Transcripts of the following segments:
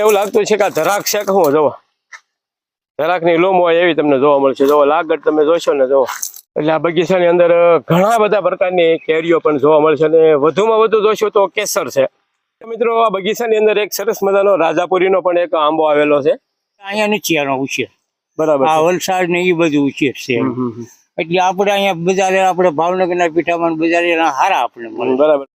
એવું લાગતું છે કે આ ધરાક છે કે હું જોવો ધરાકની લોમ હોય એવી તમને જોવા મળશે. જોવો લાગડ તમે જોશો ને જોવો એટલે આ બગીચાની અંદર ઘણા બધા પ્રકારની કેરીઓ પણ જોવા મળશે અને વધુમાં વધુ જોશો તો કેસર છે. મિત્રો આ બગીચાની અંદર એક સરસ મજાનો રાજાપુરીનો પણ એક આંબો આવેલો છે. અહીંયા નીચેનો ઉછેર. બરાબર આ વલસાડ ને એ બધું ઉછેર છે. એટલે આપણે અહીંયા બજારે આપણે ભાવનગરના પીઠામાં બજારે હારા આપણે બરાબર.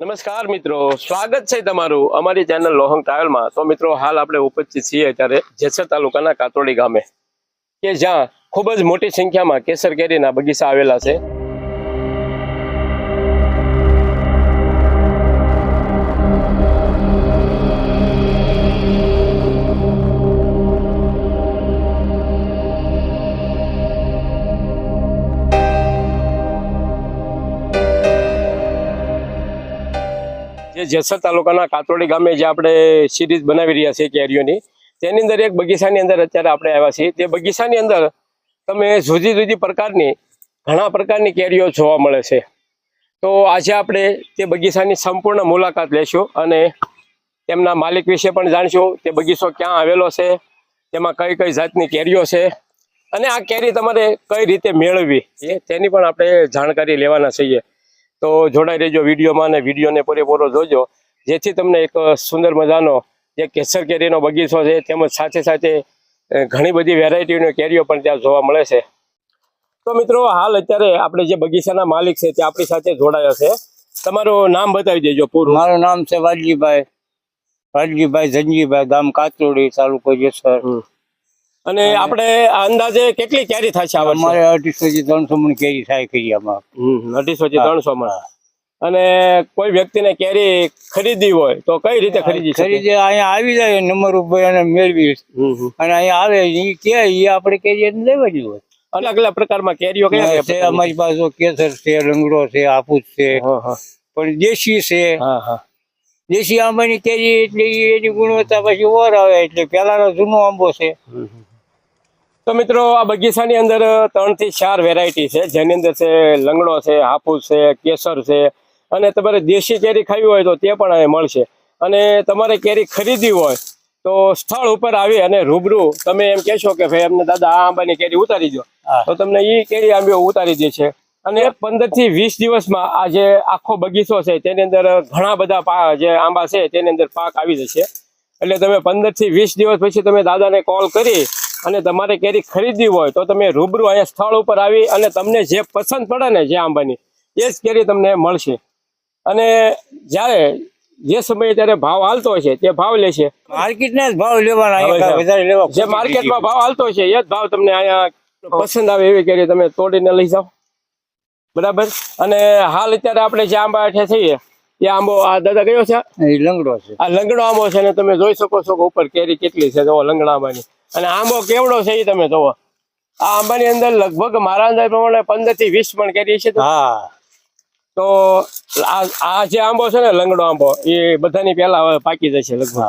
નમસ્કાર મિત્રો, સ્વાગત છે તમારું અમારી ચેનલ લોહંગ ટ્રાવેલમાં. તો મિત્રો, હાલ આપણે ઉપસ્થિત છીએ અત્યારે જેસર તાલુકાના કાતોડી ગામે, કે જ્યાં ખૂબ જ મોટી સંખ્યામાં કેસર કેરીના બગીચા આવેલા છે. જે જેસર તાલુકાના કાતરોડી ગામે જે આપણે સિરીઝ બનાવી રહ્યા છીએ કેરીઓની, તેની અંદર એક બગીચાની અંદર અત્યારે આપણે આવ્યા છીએ. તે બગીચાની અંદર તમે જુદી જુદી પ્રકારની, ઘણા પ્રકારની કેરીઓ જોવા મળે છે. તો આજે આપણે તે બગીચાની સંપૂર્ણ મુલાકાત લેશું અને તેમના માલિક વિશે પણ જાણશું તે બગીચો ક્યાં આવેલો છે, તેમાં કઈ કઈ જાતની કેરીઓ છે, અને આ કેરી તમારે કઈ રીતે મેળવવી એ તેની પણ આપણે જાણકારી લેવાના છીએ. તો જોડાઈ રહેજો વિડીયોમાં અને વિડીયોને પૂરેપૂરો જોજો. જેથી તમને એક સુંદર મજાનો જે કેસર કેરીનો બગીચો છે તેમજ સાથે સાથે ઘણી બધી વેરાયટીની કેરીઓ પણ ત્યાં જોવા મળે છે. તો મિત્રો હાલ અત્યારે આપણે જે બગીચાના માલિક છે તે આપણી સાથે જોડાયા છે. તમારું નામ બતાવી દેજો પૂરું. મારું નામ છે વાલજીભાઈ. વાલજીભાઈ ધનજીભાઈ ગામ કાચરોડી તાલુકો જેસર. અને આપણે અંદાજે કેટલી કેરી થશે અમારે અઢીસો થી ત્રણસો મણ કેરી થાય કેરીમાં અઢીસો થી ત્રણસો મણ. અને કોઈ વ્યક્તિને કેરી ખરીદવી હોય તો કઈ રીતે ખરીદી ખરીદે અહીંયા આવી જાય નંબર ઉપર અને મેળવી. અને અહીંયા આવે એ કે એ આપણે કેરી લેવાની હોય. અલગ અલગ પ્રકારમાં કેરીઓ કયા છે અમારી પાસે કેસર છે લંગડો છે હાફૂસ છે. પણ દેશી છે. દેશી આંબાની કેરી એટલે એની ગુણવત્તા પછી ઓર આવે એટલે પેલાનો જૂનો આંબો છે. તો મિત્રો આ બગીચાની અંદર ત્રણથી ચાર વેરાયટી છે. જેની અંદર છે લંગડો છે હાફૂસ છે કેસર છે અને તમારે દેશી કેરી ખાવી હોય તો તે પણ અહીં મળશે. અને તમારે કેરી ખરીદવી હોય તો સ્થળ ઉપર આવી અને રૂબરૂ તમે એમ કહેશો કે ભાઈ અમને દાદા આ આંબાની કેરી ઉતારી દો. તો તમને એ કેરી આંબીઓ ઉતારી દે છે. અને પંદરથી વીસ દિવસમાં આ જે આખો બગીચો છે તેની અંદર ઘણા બધા જે આંબા છે તેની અંદર પાક આવી જશે. એટલે તમે પંદરથી વીસ દિવસ પછી તમે દાદાને કોલ કરી અને તમારે કેરી ખરીદવી હોય તો તમે રૂબરૂ અહીંયા સ્થળ ઉપર આવી અને તમને જે પસંદ પડે ને જે આંબાની એ જ કેરી તમને મળશે. અને જ્યારે જે સમયે ત્યારે ભાવ હાલતો હોય છે તે ભાવ લેશે માર્કેટના જ ભાવ લેવાના જે માર્કેટમાં ભાવ હાલતો છે એ જ ભાવ તમને અહીંયા પસંદ આવે એવી કેરી તમે તોડીને લઈ જાઓ. બરાબર? અને હાલ અત્યારે આપણે જે આંબા હેઠે થઈએ એ આંબો આ દાદા કયો છે? લંગડો છે. આ લંગડો આંબો છે ને તમે જોઈ શકો છો કે ઉપર કેરી કેટલી છે. જો લંગડા આંબાની. અને આંબો કેવડો છે એ તમે જોવો. આ આંબાની અંદર લગભગ મારા અંદાજ પ્રમાણે પંદરથી વીસ પણ કેરી છે તો. હા. તો આ જે આંબો છે ને લંગડો આંબો એ બધાની પેલા હવે પાકી જશે લગભગ.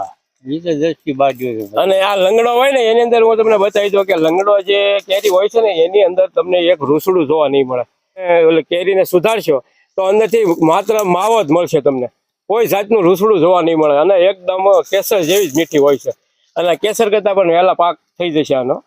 અને આ લંગડો હોય ને એની અંદર હું તમને બતાવી દઉં કે લંગડો જે કેરી હોય છે ને એની અંદર તમને એક રૂસડું જોવા નહીં મળે. એ કેરીને સુધારશો તો અંદરથી માત્ર માવો જ મળશે તમને. કોઈ જાતનું રૂસડું જોવા નહીં મળે. અને એકદમ કેસર જેવી જ મીઠી હોય છે. અને કેસર કરતાં પણ વહેલા પાક થઈ જશે આનો.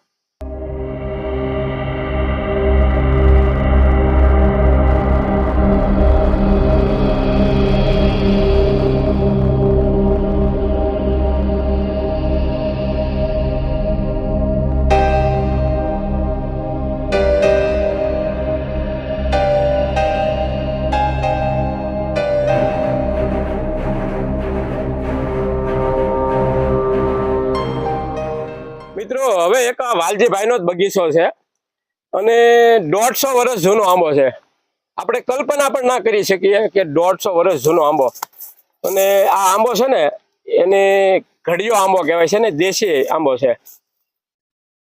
વાલજીભાઈનો જ બગીચો છે. અને દોઢસો વર્ષ જૂનો આંબો છે. આપણે કલ્પના પણ ના કરી શકીએ કે દોઢસો વર્ષ જૂનો આંબો. અને આ આંબો છે ને એને ઘડિયો આંબો કહેવાય છે ને દેશી આંબો છે.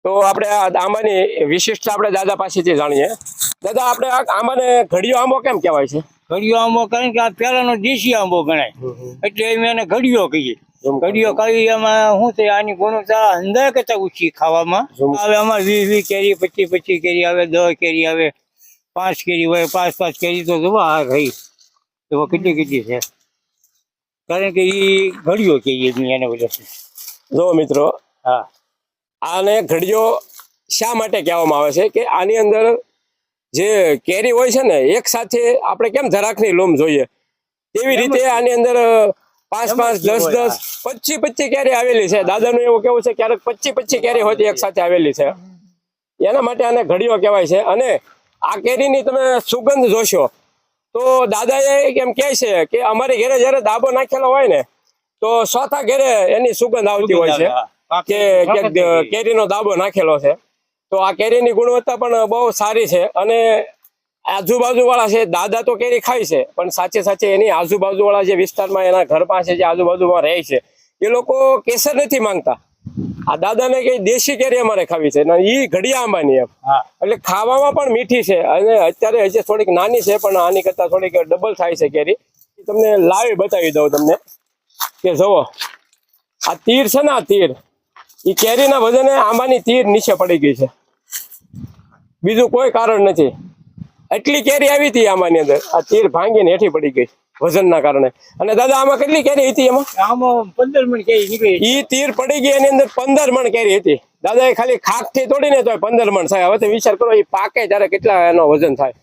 તો આપણે આ આંબાની વિશિષ્ટતા આપણે દાદા પાસેથી જાણીએ. દાદા આપણે આ આંબાને ઘડિયો આંબો કેમ કહેવાય છે? ઘડિયો આંબો કારણ કે આ પહેલાનો દેશી આંબો ગણાય. એટલે એને ઘડિયો કહીએ. ઘડિયો કઈ એમાં શું છે આની ગુણવત્તા અંદર કરતા ઓછી ખાવામાં. હવે આમાં વીસ વીસ કેરી પચીસ પચીસ કેરી આવે દસ કેરી આવે પાંચ કેરી હોય પાંચ પાંચ કેરી તો જોવા આ રહી. તો કેટલી કેટલી છે. કારણ કે એ ઘડિયો કહીએ એને બધા જો મિત્રો હા. આને ઘડીઓ શા માટે કહેવામાં આવે છે કે આની અંદર જે કેરી હોય છે ને એક સાથે આપણે કેમ ધરાકની લોમ જોઈએ? તેવી રીતે આની અંદર પાંચ પાંચ દસ દસ. પચી પચી કેરી આવેલી છે. દાદાનું એવું કેવું છે ક્યારેક પચી પચી કેરી હોતી એક સાથે આવેલી છે. એના માટે આને ઘડીઓ કહેવાય છે. અને આ કેરીની તમે સુગંધ જોશો તો દાદાએ એમ કહે છે કે અમારે ઘેરે જ્યારે દાબો નાખેલો હોય ને તો ચોથા ઘરે એની સુગંધ આવતી હોય છે કે કે કેરીનો દાબો નાખેલો છે. તો આ કેરીની ગુણવત્તા પણ બહુ સારી છે. અને આજુબાજુ વાળા છે દાદા તો કેરી ખાય છે પણ સાચે સાચે એની આજુબાજુ વાળા જે વિસ્તારમાં એના ઘર પાસે જે આજુબાજુમાં રહે છે એ લોકો કેસર નથી માંગતા. આ દાદાને કઈ દેશી કેરી અમારે ખાવી છે એ ઘડિયા આંબાની એમ. એટલે ખાવામાં પણ મીઠી છે અને અત્યારે હજી થોડીક નાની છે પણ આની કરતાં થોડીક ડબલ થાય છે કેરી. તમને લાવી બતાવી દઉં તમને કે જુઓ આ તીર છે ને આ તીર એ કેરીના વજને આંબાની તીર નીચે પડી ગઈ છે. બીજું કોઈ કારણ નથી. એટલી કેરી આવી હતી આંબાની અંદર. આ તીર ભાંગીને હેઠી પડી ગઈ વજનના કારણે. અને દાદા આમાં કેટલી કેરી હતી એમાં? આમાં પંદર મણ કેરી નીકળી ઈ તીર પડી ગઈ એની અંદર પંદર મણ કેરી હતી. દાદા એ ખાલી ખાખથી તોડીને તો પંદર મણ થાય. હવે તો વિચાર કરો એ પાકે ત્યારે કેટલા એનો વજન થાય.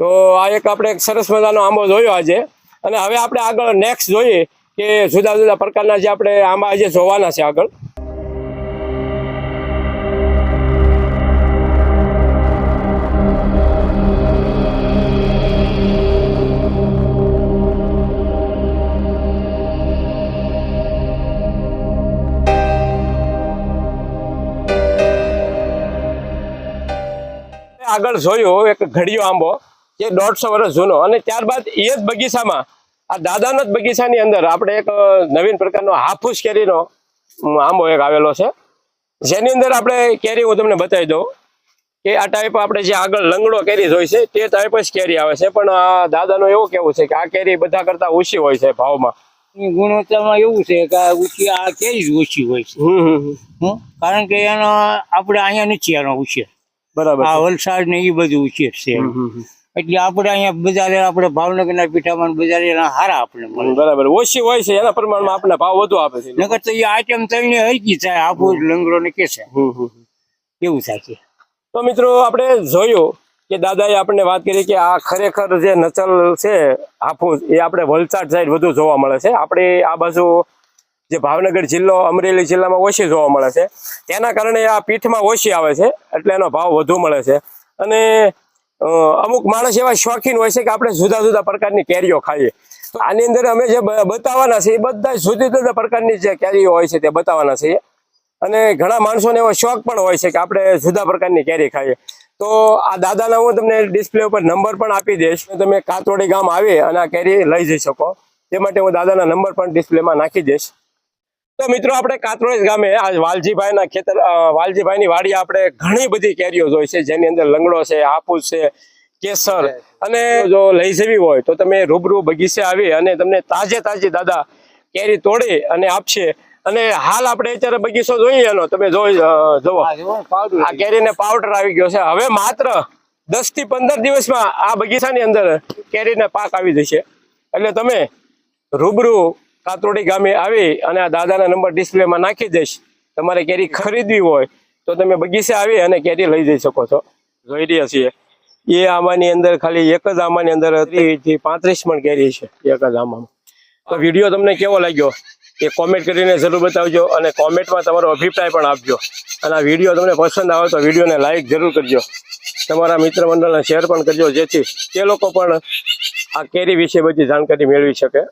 તો આ એક આપણે એક સરસ મજાનો આંબો જોયો આજે. અને હવે આપણે આગળ નેક્સ્ટ જોઈએ કે જુદા જુદા પ્રકારના જે આપણે આંબા આજે જોવાના છે આગળ. આગળ જોયું એક ઘડિયો આંબો જે દોઢસો વર્ષ જૂનો. અને ત્યારબાદ એ જ બગીચામાં આ દાદાના જ બગીચાની અંદર આપણે એક નવીન પ્રકારનો હાફૂસ કેરીનો આંબો એક આવેલો છે. જેની અંદર આપણે કેરી હું તમને બતાવી દઉં કે આ ટાઈપ આપણે જે આગળ લંગડો કેરી જોઈ છે તે ટાઈપ જ કેરી આવે છે. પણ આ દાદાનું એવું કેવું છે કે આ કેરી બધા કરતા ઓછી હોય છે ભાવમાં. એની ગુણવત્તામાં એવું છે કે આ ઓછી આ કેરી જ ઓછી હોય છે? કારણ કે એનો આપણે અહીંયા નથી આનો ઉછેર. બરાબર આ. વલસાડ ને એ બધું ઉછેર છે. એટલે આપણે અહીંયા બજારે આપણે ભાવનગરના પીઠામાં બજારે એના હારા આપણે બરાબર. ઓછી હોય છે એના પ્રમાણમાં આપણને ભાવ વધુ આપે છે. નકર તો એ આઈટમ થઈને હરકી થાય આપું લંગડો ને કે છે. એવું થાય છે. તો મિત્રો આપણે જોયું કે દાદાએ આપણને વાત કરી કે આ ખરેખર જે નચલ છે હાફૂસ એ આપણે વલસાડ સાઈડ વધુ જોવા મળે છે. આપણે આ બાજુ જે ભાવનગર જિલ્લો અમરેલી જિલ્લામાં ઓછી જોવા મળે છે. તેના કારણે આ પીઠમાં ઓછી આવે છે, એટલે એનો ભાવ વધુ મળે છે. અને અમુક માણસ એવા શોખીન હોય છે કે આપણે જુદા જુદા પ્રકારની કેરીઓ ખાઈએ. તો આની અંદર અમે જે બતાવવાના છે એ બધા જુદી જુદા પ્રકારની જે કેરીઓ હોય છે તે બતાવવાના છે અને ઘણા માણસોને એવો શોખ પણ હોય છે કે આપણે જુદા પ્રકારની કેરી ખાઈએ. તો આ દાદાના હું તમને ડિસ્પ્લે ઉપર નંબર પણ આપી દઈશ. તમે કાતોડી ગામ આવી અને આ કેરી લઈ જઈ શકો. તે માટે હું દાદાના નંબર પણ ડિસ્પ્લેમાં નાખી દઈશ. તો મિત્રો આપણે કાતરોડ ગામે આજ વાલજીભાઈના ખેતર વાલજીભાઈની વાડી આપણે ઘણી બધી કેરીઓ જોઈ છે જેની અંદર લંગડો છે હાપુસ છે કેસર અને જો લઈ જવી હોય તો તમે રૂબરૂ બગીચે આવી અને તમને તાજે તાજી દાદા કેરી તોડી અને આપશે. અને હાલ આપણે અત્યારે બગીચો જોઈએ એનો. તમે જોઈ જોવો આ ને કેરીને પાવડર આવી ગયો છે. હવે માત્ર દસથી પંદર દિવસમાં આ બગીચાની અંદર કેરીને પાક આવી જશે. એટલે તમે રૂબરૂ કાતરોડી ગામે આવી અને આ દાદાના નંબર ડિસ્પ્લેમાં નાખી દઈશ. તમારે કેરી ખરીદવી હોય તો તમે બગીચે આવી અને કેરી લઈ જઈ શકો છો. જોઈ રહ્યા છીએ. એ આમાંની અંદર ખાલી એક જ આમાંની અંદર હતી પાંત્રીસ મણ કેરી છે. એક જ આમાં તો વીડિયો તમને કેવો લાગ્યો? એ કોમેન્ટ કરીને જરૂર બતાવજો અને કોમેન્ટમાં તમારો અભિપ્રાય પણ આપજો. અને આ વીડિયો તમને પસંદ આવે તો વિડીયોને લાઈક જરૂર કરજો. તમારા મિત્ર મંડળને શેર પણ કરજો જેથી તે લોકો પણ આ કેરી વિશે બધી જાણકારી મેળવી શકે.